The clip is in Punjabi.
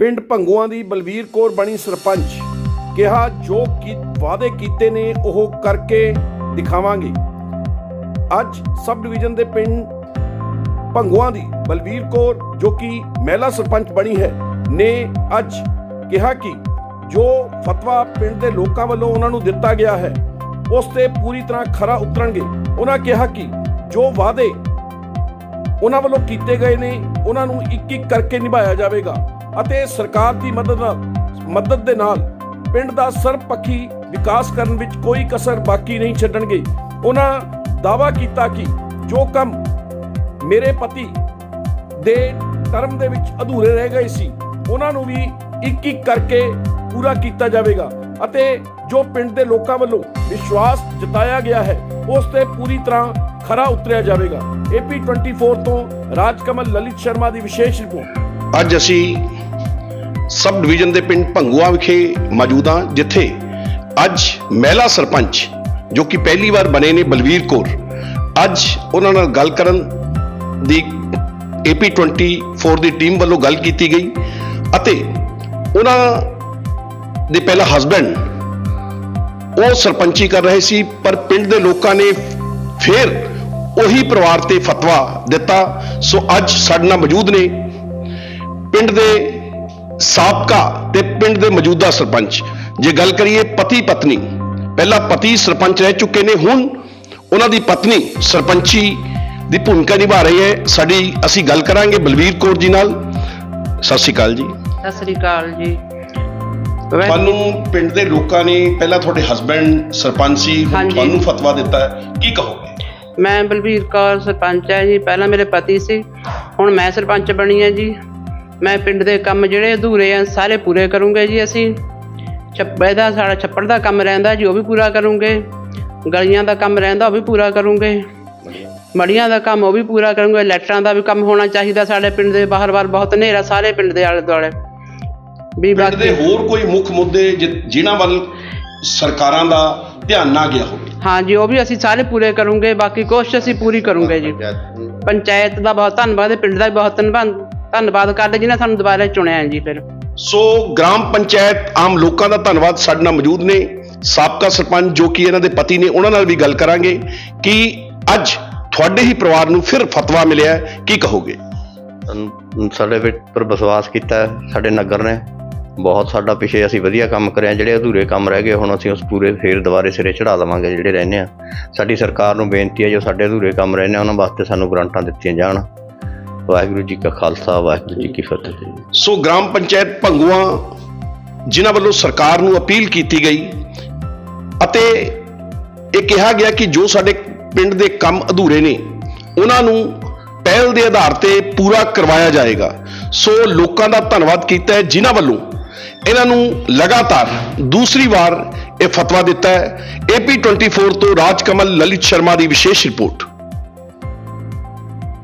ਪਿੰਡ ਭੰਗੂਆਂ ਦੀ ਬਲਵੀਰ ਕੌਰ ਬਣੀ ਸਰਪੰਚ। ਕਿਹਾ, ਜੋ ਕੀ ਵਾਅਦੇ ਕੀਤੇ ਨੇ, ਉਹ ਕਰਕੇ ਦਿਖਾਵਾਂਗੇ। ਅੱਜ ਸਬ ਡਿਵੀਜ਼ਨ ਦੇ ਪਿੰਡ ਭੰਗੂਆਂ ਦੀ ਬਲਵੀਰ ਕੌਰ, ਜੋ ਕਿ ਮਹਿਲਾ ਸਰਪੰਚ ਬਣੀ ਹੈ, ਨੇ ਅੱਜ ਕਿਹਾ ਕਿ ਜੋ ਫਤਵਾ ਪਿੰਡ ਦੇ ਲੋਕਾਂ ਵੱਲੋਂ ਉਹਨਾਂ ਨੂੰ ਦਿੱਤਾ ਗਿਆ ਹੈ, ਉਸ ਤੇ ਪੂਰੀ ਤਰ੍ਹਾਂ ਖਰਾ ਉਤਰਨਗੇ। ਉਹਨਾਂ ਕਿਹਾ ਕਿ ਜੋ ਵਾਅਦੇ ਉਹਨਾਂ ਵੱਲੋਂ ਕੀਤੇ ਗਏ ਨੇ, ਉਹਨਾਂ ਨੂੰ ਇੱਕ ਇੱਕ ਕਰਕੇ ਨਿਭਾਇਆ ਜਾਵੇਗਾ। ਅਤੇ ਸਰਕਾਰ ਦੀ ਮਦਦ ਨਾਲ, ਮਦਦ ਦੇ ਨਾਲ ਪਿੰਡ ਦਾ ਸਰਬਪੱਖੀ ਵਿਕਾਸ ਕਰਨ ਵਿੱਚ ਕੋਈ ਕਸਰ ਬਾਕੀ ਨਹੀਂ ਛੱਡਣਗੇ। ਉਹਨਾਂ ਦਾਵਾ ਕੀਤਾ ਕਿ ਜੋ ਕੰਮ ਮੇਰੇ ਪਤੀ ਦੇ ਟਰਮ ਦੇ ਵਿੱਚ ਅਧੂਰੇ ਰਹਿ ਗਏ ਸੀ, ਉਹਨਾਂ ਨੂੰ ਵੀ ਇੱਕ ਇੱਕ ਕਰਕੇ ਪੂਰਾ ਕੀਤਾ ਜਾਵੇਗਾ ਅਤੇ ਜੋ ਪਿੰਡ ਦੇ ਲੋਕਾਂ ਵੱਲੋਂ ਵਿਸ਼ਵਾਸ ਜਤਾਇਆ ਗਿਆ ਹੈ, ਉਸ ਤੇ ਪੂਰੀ ਤਰ੍ਹਾਂ ਖਰਾ ਉਤਰਿਆ ਜਾਵੇਗਾ। ਏਪੀ 24 ਤੋਂ ਰਾਜਕਮਲ ਲਲਿਤ ਸ਼ਰਮਾ ਦੀ ਵਿਸ਼ੇਸ਼ ਰਿਪੋਰਟ। ਅੱਜ ਅਸੀਂ ਸਬ ਡਿਵੀਜ਼ਨ ਦੇ ਪਿੰਡ ਭੰਗੂਆ ਵਿਖੇ ਮੌਜੂਦ ਹਾਂ, ਜਿੱਥੇ ਅੱਜ ਮਹਿਲਾ ਸਰਪੰਚ, ਜੋ ਕਿ ਪਹਿਲੀ ਵਾਰ ਬਣੇ ਨੇ ਬਲਵੀਰ ਕੌਰ, ਅੱਜ ਉਹਨਾਂ ਨਾਲ ਗੱਲ ਕਰਨ ਦੀ ਏਪੀ 24 ਦੀ ਟੀਮ ਵੱਲੋਂ ਗੱਲ ਕੀਤੀ ਗਈ ਅਤੇ ਉਹਨਾਂ ਦੇ ਪਹਿਲਾ ਹਸਬੰਡ ਉਹ ਸਰਪੰਚੀ ਕਰ ਰਹੇ ਸੀ, ਪਰ ਪਿੰਡ ਦੇ ਲੋਕਾਂ ਨੇ ਫਿਰ ਉਹੀ ਪਰਿਵਾਰ ਤੇ ਫਤਵਾ ਦਿੱਤਾ। ਸੋ ਅੱਜ ਸਾਡੇ ਨਾਲ ਮੌਜੂਦ ਨੇ ਪਿੰਡ ਦੇ ਸਾਬਕਾ ਤੇ ਪਿੰਡ ਦੇ ਮੌਜੂਦਾ ਸਰਪੰਚ। ਜੇ ਗੱਲ ਕਰੀਏ ਪਤੀ ਪਤਨੀ ਪਹਿਲਾ ਪਤੀ ਸਰਪੰਚ ਰਹਿ ਚੁੱਕੇ ਨੇ ਹੁਣ ਉਹਨਾਂ ਦੀ ਪਤਨੀ ਸਰਪੰਚੀ ਦੀ ਭੂਮਿਕਾ ਨਿਭਾ ਰਹੀ ਹੈ। ਸਾਡੀ ਅਸੀਂ ਗੱਲ ਕਰਾਂਗੇ ਬਲਵੀਰ ਕੌਰ ਜੀ ਨਾਲ। ਸਤਿ ਸ਼੍ਰੀ ਅਕਾਲ ਜੀ। ਸਤਿ ਸ੍ਰੀ ਅਕਾਲ ਜੀ। ਤੁਹਾਨੂੰ ਪਿੰਡ ਦੇ ਲੋਕਾਂ ਨੇ ਪਹਿਲਾਂ ਤੁਹਾਡੇ ਹਸਬੰਡ ਸਰਪੰਚ ਸੀ। ਤੁਹਾਨੂੰ ਫਤਵਾ ਦਿੱਤਾ ਕੀ ਕਹੋਗੇ? ਮੈਂ ਬਲਬੀਰ ਕੌਰ ਸਰਪੰਚ ਹੈ ਜੀ। ਪਹਿਲਾਂ ਮੇਰੇ ਪਤੀ ਸੀ ਹੁਣ ਮੈਂ ਸਰਪੰਚ ਬਣੀ ਹੈ ਜੀ। ਮੈਂ ਪਿੰਡ ਦੇ ਕੰਮ ਜਿਹੜੇ ਅਧੂਰੇ ਆ ਸਾਰੇ ਪੂਰੇ ਕਰੂੰਗੇ ਜੀ ਅਸੀਂ। ਛੱਪੇ ਦਾ ਸਾਡਾ ਛੱਪੜ ਦਾ ਕੰਮ ਰਹਿੰਦਾ ਜੀ ਉਹ ਵੀ ਪੂਰਾ ਕਰੂੰਗੇ। ਗਲੀਆਂ ਦਾ ਕੰਮ ਰਹਿੰਦਾ ਉਹ ਵੀ ਪੂਰਾ ਕਰੂੰਗੇ। ਮੜੀਆਂ ਦਾ ਕੰਮ ਉਹ ਵੀ ਪੂਰਾ ਕਰੂੰਗੇ। ਲੈਟਰਾਂ ਦਾ ਵੀ ਕੰਮ ਹੋਣਾ ਚਾਹੀਦਾ ਸਾਡੇ ਪਿੰਡ ਦੇ ਬਾਹਰ-ਬਾਹਰ ਬਹੁਤ ਹਨੇਰਾ ਸਾਰੇ ਪਿੰਡ ਦੇ ਆਲੇ ਦੁਆਲੇ। ਵੀ ਪਿੰਡ ਦੇ ਬਾਕੀ ਹੋਰ ਕੋਈ ਮੁੱਖ ਮੁੱਦੇ ਜਿਨ੍ਹਾਂ ਵੱਲ ਸਰਕਾਰਾਂ ਦਾ ਧਿਆਨ ਨਾ ਗਿਆ ਹੋਵੇ? ਹਾਂ ਜੀ ਉਹ ਵੀ ਅਸੀਂ ਸਾਰੇ ਪੂਰੇ ਕਰੂੰਗੇ ਬਾਕੀ ਕੋਸ਼ਿਸ਼ ਅਸੀਂ ਪੂਰੀ ਕਰੂੰਗੇ ਜੀ। ਪੰਚਾਇਤ ਦਾ। ਬਹੁਤ ਧੰਨਵਾਦ ਹੈ ਪਿੰਡ ਦਾ ਵੀ ਬਹੁਤ ਧੰਨਵਾਦ। ਧੰਨਵਾਦ ਕਰਦੇ ਜਿਨ੍ਹਾਂ ਸਾਨੂੰ ਦੁਬਾਰਾ ਚੁਣਿਆ ਹੈ ਜੀ ਫਿਰ। ਸੋ ਗ੍ਰਾਮ ਪੰਚਾਇਤ ਆਮ ਲੋਕਾਂ ਦਾ ਧੰਨਵਾਦ ਸਾਡੇ ਨਾਲ ਮੌਜੂਦ ਨੇ। ਸਾਬਕਾ ਸਰਪੰਚ ਜੋ ਕਿ ਇਹਨਾਂ ਦੇ ਪਤੀ ਨੇ ਉਹਨਾਂ ਨਾਲ ਵੀ ਗੱਲ ਕਰਾਂਗੇ ਕਿ ਅੱਜ ਤੁਹਾਡੇ ਹੀ ਪਰਿਵਾਰ ਨੂੰ ਫਿਰ ਫਤਵਾ ਮਿਲਿਆ ਕੀ ਕਹੋਗੇ? ਸਾਡੇ ਵਿੱਚ ਪਰ ਵਿਸ਼ਵਾਸ ਕੀਤਾ ਸਾਡੇ ਨਗਰ ਨੇ। ਬਹੁਤ ਸਾਡਾ ਪਿਛੇ ਅਸੀਂ ਵਧੀਆ ਕੰਮ ਕਰਿਆ ਜਿਹੜੇ ਅਧੂਰੇ ਕੰਮ ਰਹਿ ਗਏ ਹੁਣ ਅਸੀਂ ਉਸ ਪੂਰੇ ਫੇਰ ਦੁਬਾਰੇ ਸਿਰੇ ਚੜਾ ਲਵਾਂਗੇ ਜਿਹੜੇ ਰਹਿੰਦੇ ਆ। ਸਾਡੀ ਸਰਕਾਰ ਨੂੰ ਬੇਨਤੀ ਹੈ ਜੋ ਸਾਡੇ ਅਧੂਰੇ ਕੰਮ ਰਹਿੰਦੇ ਆ ਉਹਨਾਂ ਵਾਸਤੇ ਸਾਨੂੰ ਗ੍ਰਾਂਟਾਂ ਦਿੱਤੀਆਂ ਜਾਣ। ਵਾਹਿਗੁਰੂ ਜੀ ਕਾ ਖਾਲਸਾ, ਵਾਹਿਗੁਰੂ ਜੀ ਕੀ ਫਤਿਹ। ਸੋ ਗ੍ਰਾਮ ਪੰਚਾਇਤ ਭੰਗੂਆਂ ਜਿਨ੍ਹਾਂ ਵੱਲੋਂ ਸਰਕਾਰ ਨੂੰ ਅਪੀਲ ਕੀਤੀ ਗਈ ਅਤੇ ਇਹ ਕਿਹਾ ਗਿਆ ਕਿ ਜੋ ਸਾਡੇ ਪਿੰਡ ਦੇ ਕੰਮ ਅਧੂਰੇ ਨੇ, ਉਹਨਾਂ ਨੂੰ ਪਹਿਲ ਦੇ ਆਧਾਰ ਤੇ ਪੂਰਾ ਕਰਵਾਇਆ ਜਾਏਗਾ। ਸੋ ਲੋਕਾਂ ਦਾ ਧੰਨਵਾਦ ਕੀਤਾ ਹੈ ਜਿਨ੍ਹਾਂ ਵੱਲੋਂ ਇਹਨਾਂ ਨੂੰ ਲਗਾਤਾਰ ਦੂਸਰੀ ਵਾਰ ਇਹ ਫਤਵਾ ਦਿੱਤਾ ਹੈ। ਏਪੀ 24 ਤੋਂ ਰਾਜਕਮਲ ਲਲਿਤ ਸ਼ਰਮਾ ਦੀ ਵਿਸ਼ੇਸ਼ ਰਿਪੋਰਟ।